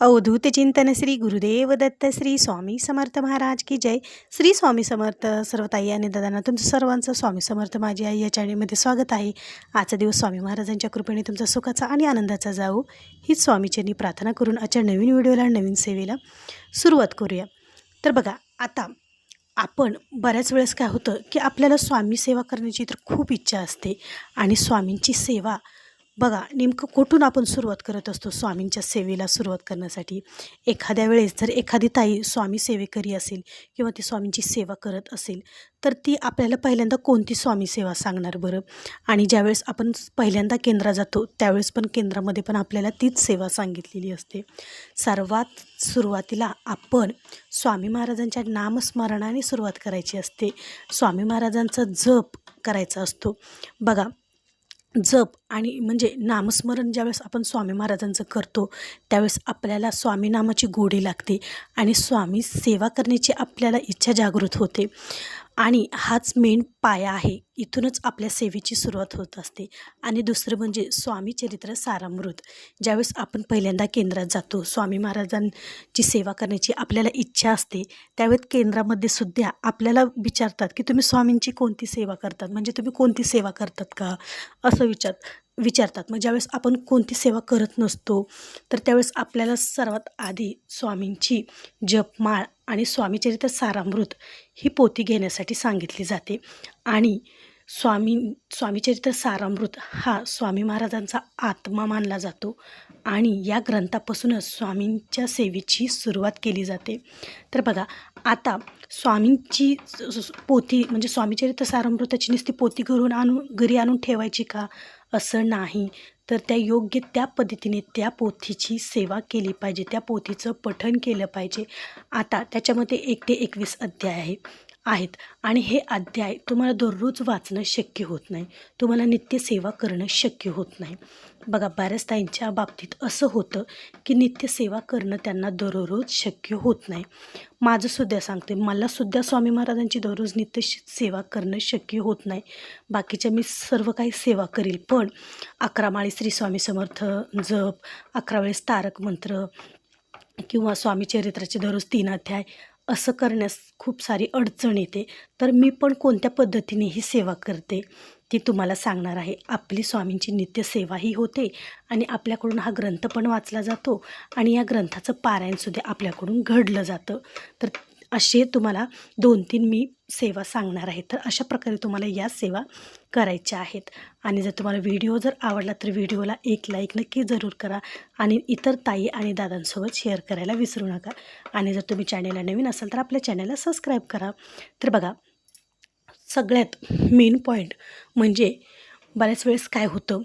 अवधूत चिंतन श्री गुरुदेव दत्त श्री स्वामी समर्थ महाराज की जय. श्री स्वामी समर्थ सर्व ताई आणि दादांना तुमचं सर्वांचं स्वामी समर्थ माझी आई या चॅनलमध्ये स्वागत आहे. आजचा दिवस स्वामी महाराजांच्या कृपेने तुमचा सुखाचा आणि आनंदाचा जाऊ. हीच स्वामीचरणी प्रार्थना करून आजच्या नवीन व्हिडिओला नवीन सेवेला सुरुवात करूया. तर बघा आता आपण बऱ्याच वेळेस काय होतं की आपल्याला स्वामी सेवा करण्याची तर खूप इच्छा असते आणि स्वामींची सेवा बघा नेमकं कुठून आपण सुरुवात करत असतो स्वामींच्या सेवेला सुरुवात करण्यासाठी? एखाद्या वेळेस जर एखादी ताई स्वामी सेवेकरी असेल किंवा ती स्वामींची सेवा करत असेल तर ती आपल्याला पहिल्यांदा कोणती स्वामी सेवा सांगणार बरं? आणि ज्यावेळेस आपण पहिल्यांदा केंद्रात जातो त्यावेळेस पण केंद्रामध्ये पण आपल्याला तीच सेवा सांगितलेली असते. सर्वात सुरुवातीला आपण स्वामी महाराजांच्या नामस्मरणाने सुरुवात करायची असते. स्वामी महाराजांचा जप करायचा असतो. बघा जप आणि म्हणजे नामस्मरण ज्यावेळेस आपण स्वामी महाराजांचं करतो त्यावेळेस आपल्याला स्वामी नामाची गोडी लागते आणि स्वामी सेवा करण्याची आपल्याला इच्छा जागृत होते. आणि हाच मेन पाया आहे. इथूनच आपल्या सेवेची सुरुवात होत असते. आणि दुसरं म्हणजे स्वामी चरित्र सारामृत. ज्यावेळेस आपण पहिल्यांदा केंद्रात जातो स्वामी महाराजांची सेवा करण्याची आपल्याला इच्छा असते त्यावेळेस केंद्रामध्ये सुद्धा आपल्याला विचारतात की तुम्ही स्वामींची कोणती सेवा करतात? म्हणजे तुम्ही कोणती सेवा करतात का? असं विचार विचारतात. मग ज्यावेळेस आपण कोणती सेवा करत नसतो तर त्यावेळेस आपल्याला सर्वात आधी स्वामींची जपमाळ आणि स्वामीचरित्र सारामृत ही पोथी घेण्यासाठी सांगितली जाते. आणि स्वामी स्वामीचरित्र सारामृत हा स्वामी महाराजांचा आत्मा मानला जातो आणि या ग्रंथापासूनच स्वामींच्या सेवेची सुरुवात केली जाते. तर बघा आता स्वामींची पोथी म्हणजे स्वामीचरित्र सारामृताची नुसती पोथी घरून आणून घरी आणून ठेवायची का? असं नाही. तर त्या योग्य त्या पद्धतीने त्या पोथीची सेवा केली पाहिजे. त्या पोथीचं पठण केलं पाहिजे. आता त्याच्यामध्ये एक ते एकवीस अध्याय आहे. आहेत. आणि हे अध्याय तुम्हाला दररोज वाचणं शक्य होत नाही. तुम्हाला नित्यसेवा करणं शक्य होत नाही. बघा बऱ्याच ताईंच्या बाबतीत असं होतं की नित्यसेवा करणं त्यांना दररोज शक्य होत नाही. माझंसुद्धा सांगते मलासुद्धा स्वामी महाराजांची दररोज नित्य सेवा करणं शक्य होत नाही. बाकीच्या मी सर्व काही सेवा करील पण अकरा माळी श्री स्वामी समर्थ जप अकरा वेळेस तारक मंत्र किंवा स्वामी चरित्राचे दररोज तीन अध्याय असं करण्यास खूप सारी अडचण येते. तर मी पण कोणत्या पद्धतीने ही सेवा करते ती तुम्हाला सांगणार आहे. आपली स्वामींची नित्य सेवाही होते आणि आपल्याकडून हा ग्रंथ पण वाचला जातो आणि या ग्रंथाचं पारायणसुद्धा आपल्याकडून घडलं जातं. तर असे तुम्हाला दोन तीन मी सेवा सांगणार आहे. तर अशा प्रकारे तुम्हाला या सेवा करायच्या आहेत. आणि जर तुम्हाला व्हिडिओ जर आवडला तर व्हिडिओला एक लाईक नक्की जरूर करा. आणि इतर ताई आणि दादांसोबत शेअर करायला विसरू नका. आणि जर तुम्ही चॅनेलला नवीन असाल तर आपल्या चॅनलला सबस्क्राईब करा. तर बघा सगळ्यात मेन पॉईंट म्हणजे बऱ्याच वेळेस काय होतं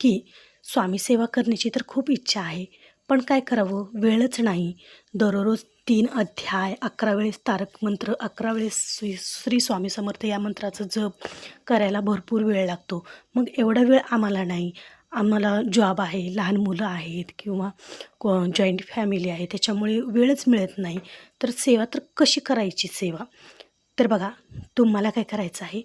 की स्वामी सेवा करण्याची तर खूप इच्छा आहे. पण काय करावं? वेळच नाही. दररोज तीन अध्याय अकरा वेळेस तारक मंत्र अकरा वेळेस श्री श्री स्वामी समर्थ या मंत्राचं जप करायला भरपूर वेळ लागतो. मग एवढा वेळ आम्हाला नाही. आम्हाला जॉब आहे लहान मुलं आहेत किंवा को जॉईंट फॅमिली आहे त्याच्यामुळे वेळच मिळत नाही. तर सेवा तर कशी करायची सेवा? तर बघा तुम्हाला काय करायचं आहे?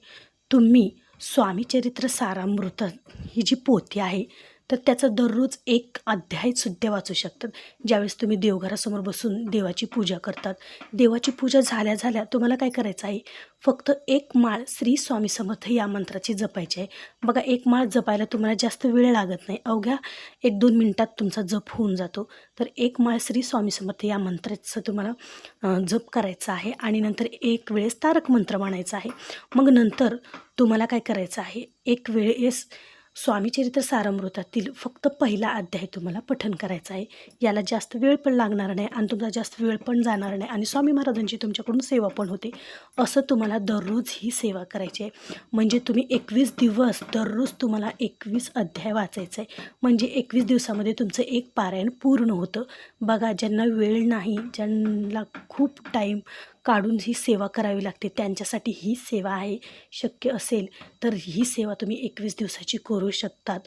तुम्ही स्वामीचरित्र सारामृत ही जी पोथी आहे तर त्याचं दररोज एक अध्यायसुद्धा वाचू शकतात. ज्यावेळेस तुम्ही देवघरासमोर बसून देवाची पूजा करतात. देवाची पूजा झाल्या झाल्या तुम्हाला काय करायचं आहे? फक्त एक माळ श्री स्वामी समर्थ या मंत्राची जपायची आहे. बघा एक माळ जपायला तुम्हाला जास्त वेळ लागत नाही. अवघ्या एक दोन मिनटात तुमचा जप होऊन जातो. तर एक माळ श्री स्वामी समर्थ या मंत्राचं तुम्हाला जप करायचा आहे आणि नंतर एक वेळेस तारक मंत्र म्हणायचा आहे. मग नंतर तुम्हाला काय करायचं आहे? एक वेळेस स्वामीचरित्र सारामृतातील फक्त पहिला अध्याय तुम्हाला पठन करायचा आहे. याला जास्त वेळ पण लागणार नाही आणि तुमचा जास्त वेळ पण जाणार नाही. आणि स्वामी महाराजांची तुमच्याकडून सेवा पण होते. असं तुम्हाला दररोज ही सेवा करायची आहे. म्हणजे तुम्ही एकवीस दिवस दररोज तुम्हाला एकवीस अध्याय वाचायचं आहे. म्हणजे एकवीस दिवसामध्ये तुमचं एक पारायण पूर्ण होतं. बघा ज्यांना वेळ नाही ज्यांना खूप टाईम काढून ही सेवा करावी लागते. त्यांच्यासाठी ही सेवा आहे शक्य असेल तर ही सेवा तुम्ही एकवीस दिवसाची करू शकतात.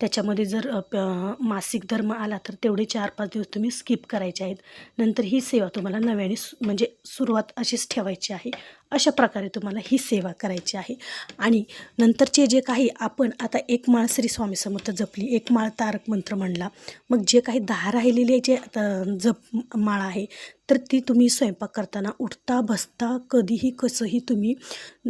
त्याच्यामध्ये जर प- मासिक धर्म आला तर तेवढे चार पाच दिवस तुम्ही स्किप करायचे आहेत. नंतर ही सेवा तुम्हाला नव्याने सु- म्हणजे सुरुवात अशीच ठेवायची आहे. अशा प्रकारे तुम्हाला ही सेवा करायची आहे. आणि नंतरचे जे काही आपण आता एक माळ श्री स्वामी समर्थ जपली एक माळ तारक मंत्र म्हणला मग जे काही दहा राहिलेले जे आता जप माळ आहे तर ती तुम्ही स्वयंपाक करताना उठता बसता कधीही कसंही तुम्ही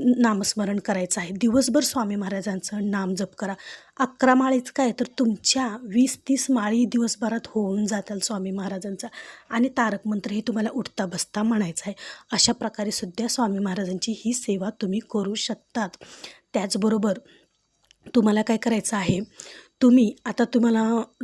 नामस्मरण करायचं आहे. दिवसभर स्वामी महाराजांचं नाम जप करा. अकरा माळीच काय? तर तुमच्या वीस तीस माळी दिवसभरात होऊन जातील स्वामी महाराजांचा. आणि तारक मंत्र हे तुम्हाला उठता बसता म्हणायचं आहे. अशा प्रकारे सुद्धा स्वामी महाराजांची ही सेवा तुम्ही करू शकतात. त्याचबरोबर तुम्हाला काय करायचं आहे? तुम्ही आता तुम्हाला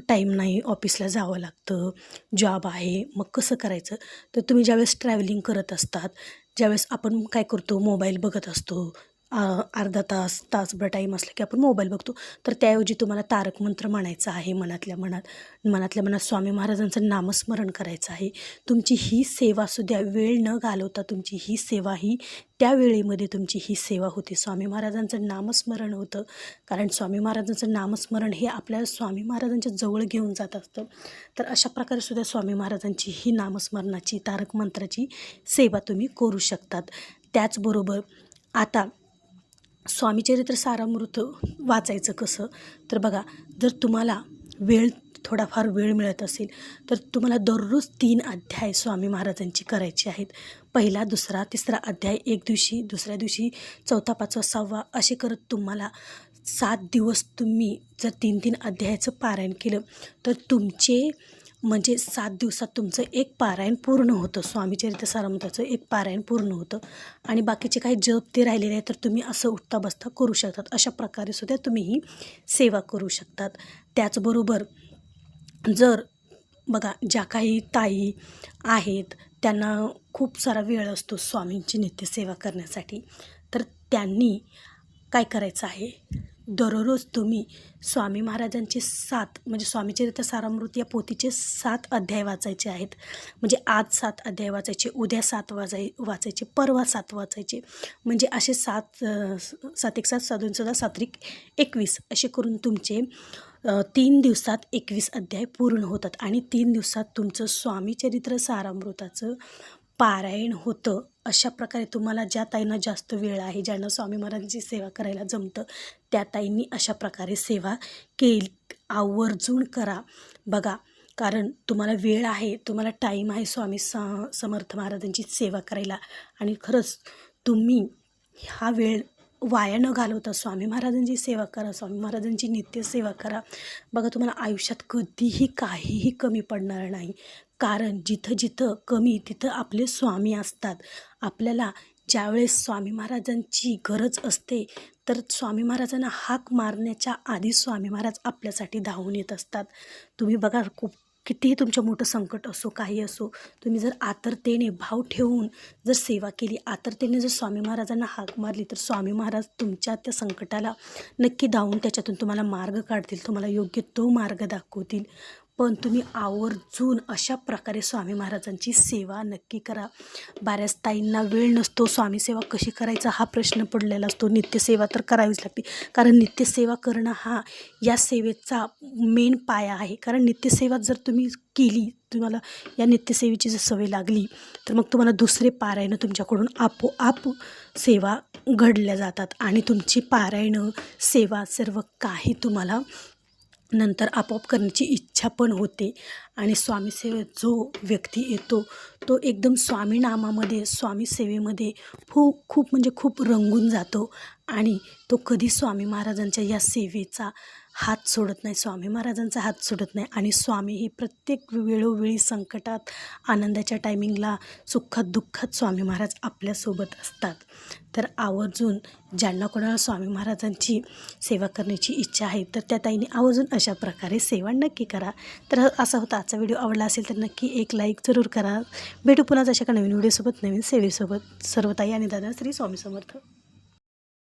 टाईम नाही ऑफिसला जावं लागतं जॉब आहे मग कसं करायचं? तर तुम्ही ज्यावेळेस ट्रॅव्हलिंग करत असतात ज्यावेळेस आपण काय करतो मोबाईल बघत असतो अर्धा तास तासभर टाईम असला की आपण मोबाईल बघतो. तर त्याऐवजी तुम्हाला तारक मंत्र म्हणायचं आहे मनातल्या मनात मनातल्या मनात स्वामी महाराजांचं नामस्मरण करायचं आहे. तुमची ही सेवासुद्धा वेळ न घालवता तुमची ही सेवा ही त्या वेळेमध्ये तुमची ही सेवा होती. स्वामी महाराजांचं नामस्मरण होतं. कारण स्वामी महाराजांचं नामस्मरण हे आपल्याला स्वामी महाराजांच्या जवळ घेऊन जात असतं. तर अशा प्रकारे सुद्धा स्वामी महाराजांची ही नामस्मरणाची तारक मंत्राची सेवा तुम्ही करू शकतात. त्याचबरोबर आता स्वामीचरित्र सारामृत वाचायचं कसं? तर बघा जर तुम्हाला वेळ थोडाफार वेळ मिळत असेल तर तुम्हाला दररोज तीन अध्याय स्वामी महाराजांची करायची आहेत. पहिला दुसरा तिसरा अध्याय एक दिवशी दुसऱ्या दिवशी चौथा पाचवा सहावा असे करत तुम्हाला सात दिवस तुम्ही जर तीन तीन अध्यायाचं पारायण केलं तर तुमचे म्हणजे सात दिवसात तुमचं एक पारायण पूर्ण होतं स्वामीचरित्र सारामृताचं एक पारायण पूर्ण होतं. आणि बाकीचे काही जप ते राहिलेले आहे तर तुम्ही असं उठता बसता करू शकतात. अशा प्रकारे सुद्धा तुम्ही ही सेवा करू शकतात. त्याचबरोबर जर बघा ज्या काही ताई आहेत त्यांना खूप सारा वेळ असतो स्वामींची नित्यसेवा करण्यासाठी. तर त्यांनी काय करायचं आहे? दररोज तुम्ही स्वामी महाराजांचे सात म्हणजे स्वामीचरित्र सारामृत या पोथीचे सात अध्याय वाचायचे आहेत. म्हणजे आज सात अध्याय वाचायचे उद्या सात वाजाय वाचायचे परवा सात वाचायचे. म्हणजे असे सात सात एक सात साधून दोन सात्रिक एकवीस असे करून तुमचे तीन दिवसात एकवीस अध्याय पूर्ण होतात. आणि तीन दिवसात तुमचं स्वामीचरित्र सारामृताचं पारायण होतं. अशा प्रकारे तुम्हाला ज्या ताईंना जास्त वेळ आहे ज्यांना स्वामी महाराजांची सेवा करायला जमतं त्या ताईंनी अशा प्रकारे सेवा केली. आवर्जून करा. बघा कारण तुम्हाला वेळ आहे तुम्हाला टाईम आहे स्वामी स समर्थ महाराजांची सेवा करायला. आणि खरंच तुम्ही हा वेळ वाया न घालवता स्वामी महाराजांची सेवा करा स्वामी महाराजांची नित्यसेवा करा. बघा तुम्हाला आयुष्यात कधीही काहीही कमी पडणार नाही. कारण जिथं जिथं कमी तिथं आपले स्वामी असतात. आपल्याला ज्यावेळेस स्वामी महाराजांची गरज असते तर स्वामी महाराजांना हाक मारण्याच्या आधी स्वामी महाराज आपल्यासाठी धावून येत असतात. तुम्ही बघा खूप कितीही तुमचं मोठं संकट असो काही असो तुम्ही जर आतरतेने भाव ठेवून जर सेवा केली आतरतेने जर स्वामी महाराजांना हाक मारली तर स्वामी महाराज तुमच्या त्या संकटाला नक्की धावून त्याच्यातून तुम्हाला मार्ग काढतील तुम्हाला योग्य तो मार्ग दाखवतील. पण तुम्ही आवर्जून अशा प्रकारे स्वामी महाराजांची सेवा नक्की करा. बऱ्याच ताईंना वेळ नसतो स्वामी सेवा कशी करायचा हा प्रश्न पडलेला असतो. नित्यसेवा तर करावीच लागते. कारण नित्यसेवा करणं हा या सेवेचा मेन पाया आहे. कारण नित्यसेवा जर तुम्ही केली तुम्हाला या नित्यसेवेची जर सवय लागली तर मग तुम्हाला दुसरे पारायणं तुमच्याकडून आपोआप सेवा घडल्या जातात. आणि तुमची पारायणं सेवा सर्व काही तुम्हाला नंतर आपोआप करण्याची इच्छा पण होते. आणि स्वामीसेवेत जो व्यक्ती येतो तो एकदम स्वामी नामामध्ये स्वामी सेवेमध्ये खूप खूप म्हणजे खूप रंगून जातो. आणि तो कधी स्वामी महाराजांच्या या सेवेचा हात सोडत नाही स्वामी महाराजांचा हात सोडत नाही आणि स्वामी ही प्रत्येक वेळोवेळी संकटात आनंदाच्या टायमिंगला सुखात दुःखात स्वामी महाराज आपल्यासोबत असतात. तर आवर्जून ज्यांना कोणाला स्वामी महाराजांची सेवा करण्याची इच्छा आहे तर त्या ताईने आवर्जून अशा प्रकारे सेवा नक्की करा. तर असा होता आजचा व्हिडिओ आवडला असेल तर नक्की एक लाईक जरूर करा. भेटू पुन्हा जशा का नवीन व्हिडिओसोबत नवीन सेवेसोबत सर्व ताई आणि दादा श्री स्वामी समर्थ.